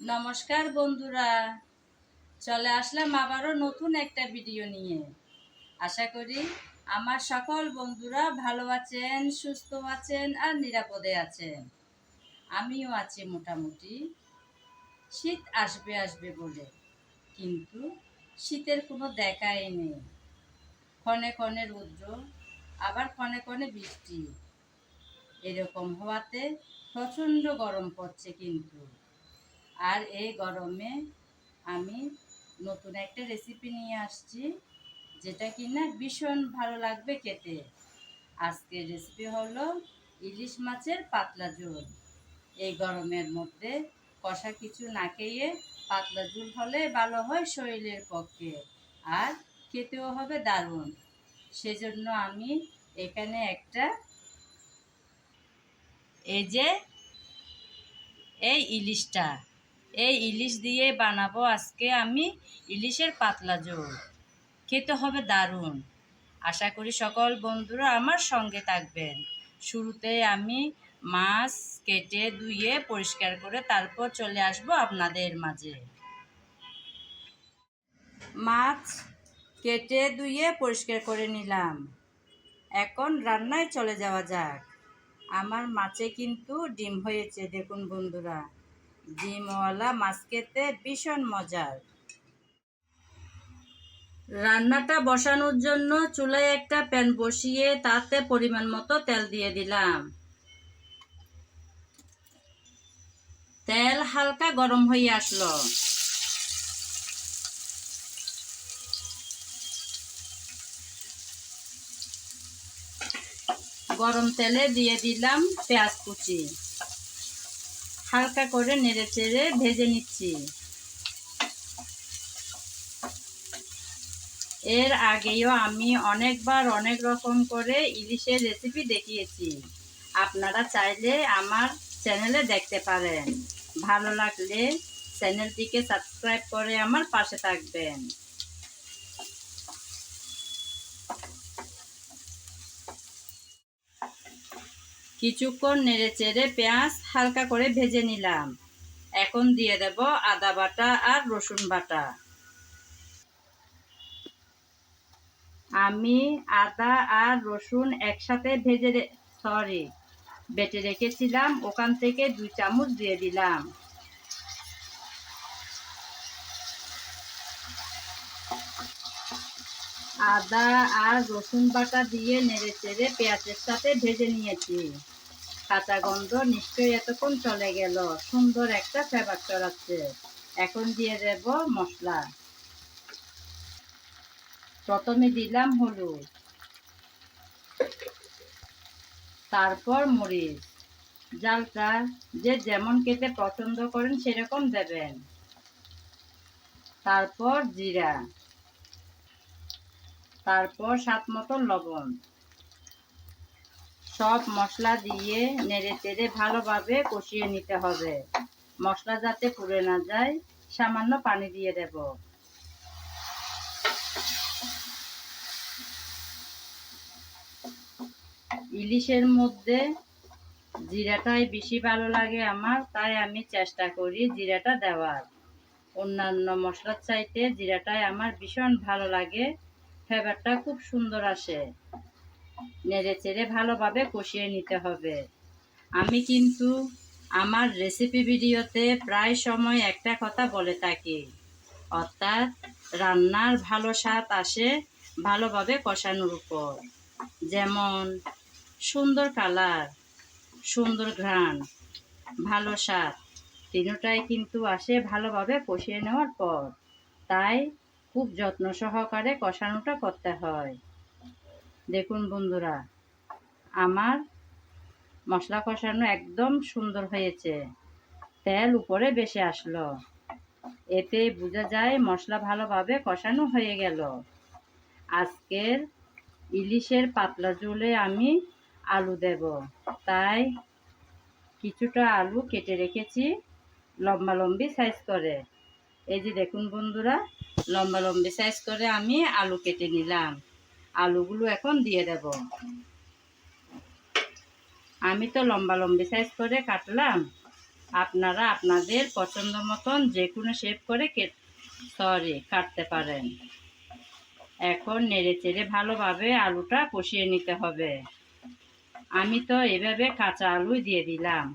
নমস্কার বন্ধুরা। চলে আসলাম আবারও নতুন একটা ভিডিও নিয়ে। আশা করি আমার সকল বন্ধুরা ভালো আছেন, সুস্থ আছেন আর নিরাপদে আছেন। আমিও আছি মোটামুটি। শীত আসবে আসবে বলে। কিন্তু শীতের কোনো দেখাই নেই। ক্ষণে ক্ষণে রৌদ্র, আবার ক্ষণে ক্ষণে বৃষ্টি। এরকম হওয়াতে প্রচণ্ড গরম পড়ছে কিন্তু। আর এই গরমে আমি নতুন একটা রেসিপি নিয়ে আসছি, যেটা কিনা ভীষণ ভালো লাগবে খেতে। আজকের রেসিপি হলো ইলিশ মাছের পাতলা ঝোল। এই গরমের মধ্যে কষা কিছু না খেয়ে পাতলা ঝোল হলে ভালো হয় শরীরের পক্ষে, আর খেতেও হবে দারুণ। সেজন্য আমি এখানে একটা এই যে, এই ইলিশটা এই ইলিশ দিয়ে বানাবো আজকে আমি ইলিশের পাতলা ঝোল। খেতে হবে দারুণ। আশা করি সকল বন্ধুরা আমার সঙ্গে থাকবেন। শুরুতে আমি মাছ কেটে ধুয়ে পরিষ্কার করে তারপর চলে আসব আপনাদের মাঝে। মাছ কেটে ধুয়ে পরিষ্কার করে নিলাম। এখন রান্নায় চলে যাওয়া যাক। আমার মাছে কিন্তু ডিম হয়েছে, দেখুন বন্ধুরা। ডিমওয়ালা মাছ খেতে ভীষণ মজার। রান্নাটা বসানোর জন্য চুলায় একটা প্যান বসিয়ে তাতে পরিমাণ মতো তেল দিয়ে দিলাম। তেল হালকা গরম হয়ে আসলো। গরম তেলে দিয়ে দিলাম পেঁয়াজ কুচি। হালকা করে নেড়ে চেড়ে ভেজে নিচ্ছি। এর আগেও আমি অনেকবার অনেক রকম করে ইলিশের রেসিপি দেখিয়েছি। আপনারা চাইলে আমার চ্যানেলে দেখতে পারেন। ভালো লাগলে চ্যানেলটিকে সাবস্ক্রাইব করে আমার পাশে থাকবেন। কিছুক্ষণ নেড়ে চেড়ে পেঁয়াজ হালকা করে ভেজে নিলাম। এখন দিয়ে দেব আদা বাটা আর রসুন বাটা। আমি আদা আর রসুন একসাথে ভেজে সরি বেটে রেখেছিলাম, ওখান থেকে দুই চামচ দিয়ে দিলাম। আদা আর রসুন বাটা দিয়ে নেড়ে চেড়ে পেঁয়াজের সাথে ভেজে নিয়েছি। কাঁচা গন্ধ নিশ্চয়ই এতক্ষণ চলে গেল। সুন্দর একটা ফ্লেভার চড়াচ্ছে। এখন দিয়ে দেব মশলা। প্রথমে দিলাম হলুদ। তারপর মরিচ। জালটা যে যেমন খেতে পছন্দ করেন সেরকম দেবেন। তারপর জিরা। তারপর স্বাদ মতো লবণ। সব মশলা দিয়ে নেড়ে চেড়ে ভালোভাবে কষিয়ে নিতে হবে। মশলা যাতে পুড়ে না যায়, সামান্য পানি দিয়ে দেব। ইলিশের মধ্যে জিরাটাই বেশি ভালো লাগে আমার, তাই আমি চেষ্টা করি জিরাটা দেওয়ার। অন্যান্য মশলার চাইতে জিরাটাই আমার ভীষণ ভালো লাগে, ফ্লেভারটা খুব সুন্দর আসে। নেড়ে চেড়ে ভালোভাবে কষিয়ে নিতে হবে। আমি কিন্তু আমার রেসিপি ভিডিওতে প্রায় সময় একটা কথা বলে থাকি। অর্থাৎ রান্নার ভালো স্বাদ আসে ভালোভাবে কষানোর উপর। যেমন, সুন্দর কালার, সুন্দর ঘ্রাণ, ভালো স্বাদ তিনটাই কিন্তু আসে ভালোভাবে কষিয়ে নেওয়ার পর। তাই খুব যত্ন সহকারে কষানোটা করতে হয়। দেখুন বন্ধুরা, আমার মশলা কষানো একদম সুন্দর হয়েছে। তেল উপরে বেশি আসলো। এতে বোঝা যায় মশলা ভালোভাবে কষানো হয়ে গেল। আজকের ইলিশের পাতলা ঝোলে আমি আলু দেব। তাই কিছুটা আলু কেটে রেখেছি লম্বা লম্বি সাইজ করে। এই যে দেখুন বন্ধুরা, লম্বা লম্বি সাইজ করে আমি আলু কেটে নিলাম। আলুগুলো এখন দিয়ে দেব। আমি তো লম্বা লম্বি সাইজ করে কাটলাম। আপনারা আপনাদের পছন্দ মতন যে কোনো শেপ করে সরি কাটতে পারেন। এখন নেড়ে চেড়ে ভালোভাবে আলুটা কষিয়ে নিতে হবে। আমি তো এভাবে কাঁচা আলু দিয়ে দিলাম।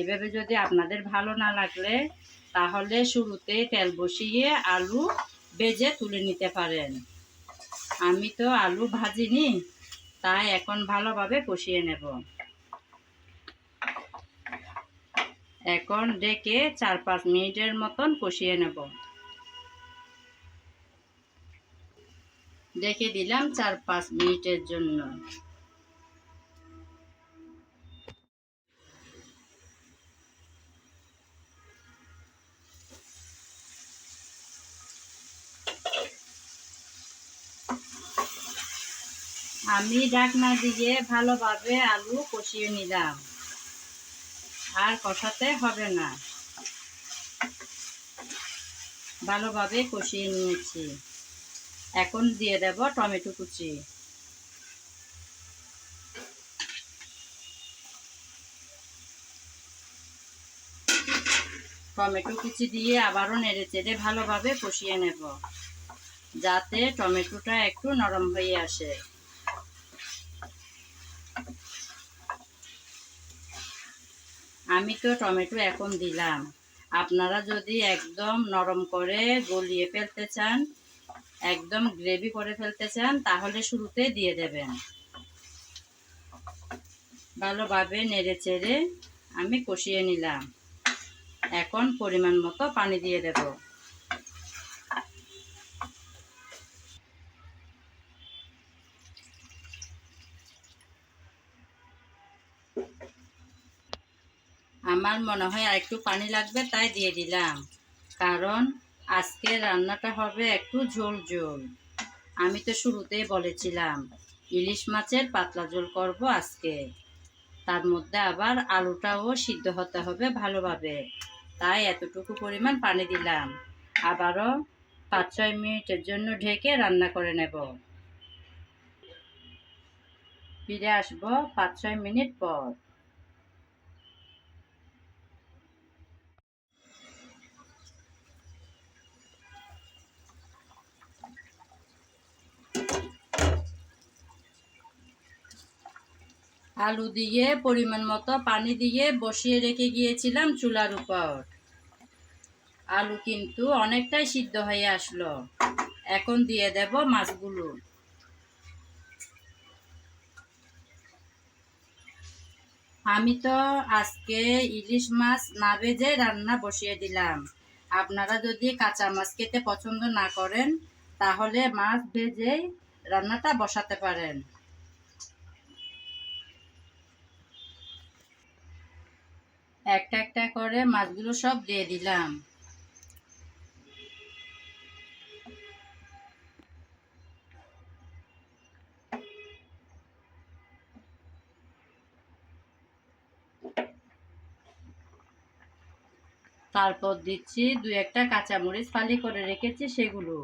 এভাবে যদি আপনাদের ভালো না লাগলে, তাহলে শুরুতে তেল বসিয়ে আলু বেজে তুলে নিতে পারেন। আমি তো আলু ভাজিনি, তাই এখন ভালোভাবে কষিয়ে নেব। এখন ডেকে চার পাঁচ মিনিটের মতন কষিয়ে নেব। ডেকে দিলাম চার পাঁচ মিনিটের জন্য। আমি ডাকনা দিয়ে ভালোভাবে আলু কষিয়ে নিলাম। আর কষাতে হবে না। ভালোভাবে কষিয়ে নিয়েছি। এখন দিয়ে দেব টমেটো কুচি। টমেটো কুচি দিয়ে আবারও নেড়ে চেড়ে ভালোভাবে কষিয়ে নেব, যাতে টমেটোটা একটু নরম হয়ে আসে। আমি তো টমেটো এখন দিলাম। আপনারা যদি একদম নরম করে গলিয়ে ফেলতে চান, একদম গ্রেভি করে ফেলতে চান, তাহলে শুরুতে দিয়ে দেবেন। ভালোভাবে নেড়ে চেড়ে আমি কষিয়ে নিলাম। এখন পরিমাণ মতো পানি দিয়ে দেব। আমার মনে হয় আর একটু পানি লাগবে, তাই দিয়ে দিলাম। কারণ আজকে রান্নাটা হবে একটু ঝোল ঝোল। আমি তো শুরুতেই বলেছিলাম, ইলিশ মাছের পাতলা ঝোল করব আজকে। তার মধ্যে আবার আলুটাও সিদ্ধ হতে হবে ভালোভাবে। তাই এতটুকু পরিমাণ পানি দিলাম। আবারও পাঁচ ছয় মিনিটের জন্য ঢেকে রান্না করে নেব। ফিরে আসব পাঁচ ছয় মিনিট পর। আলু দিয়ে পরিমাণ মতো পানি দিয়ে বসিয়ে রেখে গিয়েছিলাম চুলার উপর। আলু কিন্তু অনেকটাই সিদ্ধ হয়ে আসলো। এখন দিয়ে দেব মাছগুলো। আমি তো আজকে ইলিশ মাছ না ভেজে রান্না বসিয়ে দিলাম। আপনারা যদি কাঁচা মাছ খেতে পছন্দ না করেন, তাহলে মাছ ভেজেই রান্নাটা বসাতে পারেন। একটা একটা করে মাছগুলো সব দিয়ে দিলাম। তারপর দিচ্ছি দু একটা কাঁচামরিচ ফালি করে রেখেছি সেগুলো।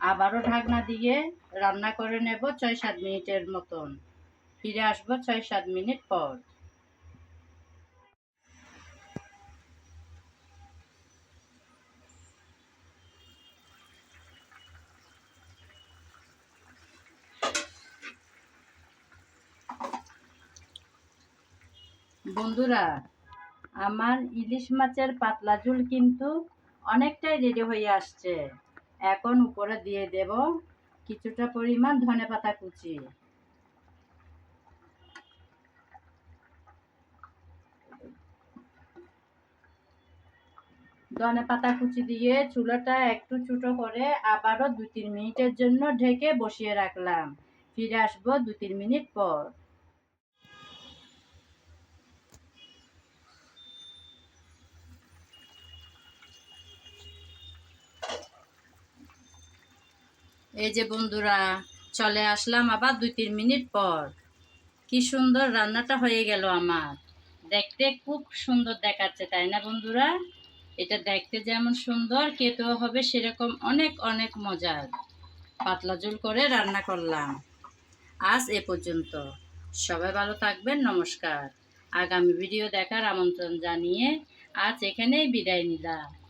আবারও ঢাকনা দিয়ে রান্না করে নেব ছয় সাত মিনিটের মতন। ফিরে আসব ছয় সাত মিনিট পর। বন্ধুরা, আমার ইলিশ মাছের পাতলা ঝুল কিন্তু অনেকটাই রেডি হয়ে আসছে। এখন উপরে দিয়ে দেব কিছুটা পরিমাণ ধনে পাতা কুচি। ধনে পাতা কুচি দিয়ে চুলাটা একটু ছোটো করে আবারও দু তিন মিনিটের জন্য ঢেকে বসিয়ে রাখলাম। ফিরে আসব দু তিন মিনিট পর। এই যে বন্ধুরা, চলে আসলাম আবার দুই তিন মিনিট পর। কি সুন্দর রান্নাটা হয়ে গেল আমার। দেখতে খুব সুন্দর দেখাচ্ছে, তাই না বন্ধুরা? এটা দেখতে যেমন সুন্দর, খেতেও হবে সেরকম অনেক অনেক মজার। পাতলা ঝোল করে রান্না করলাম। আজ এ পর্যন্ত। সবাই ভালো থাকবেন, নমস্কার। আগামী ভিডিও দেখার আমন্ত্রণ জানিয়ে আজ এখানেই বিদায় নিলাম।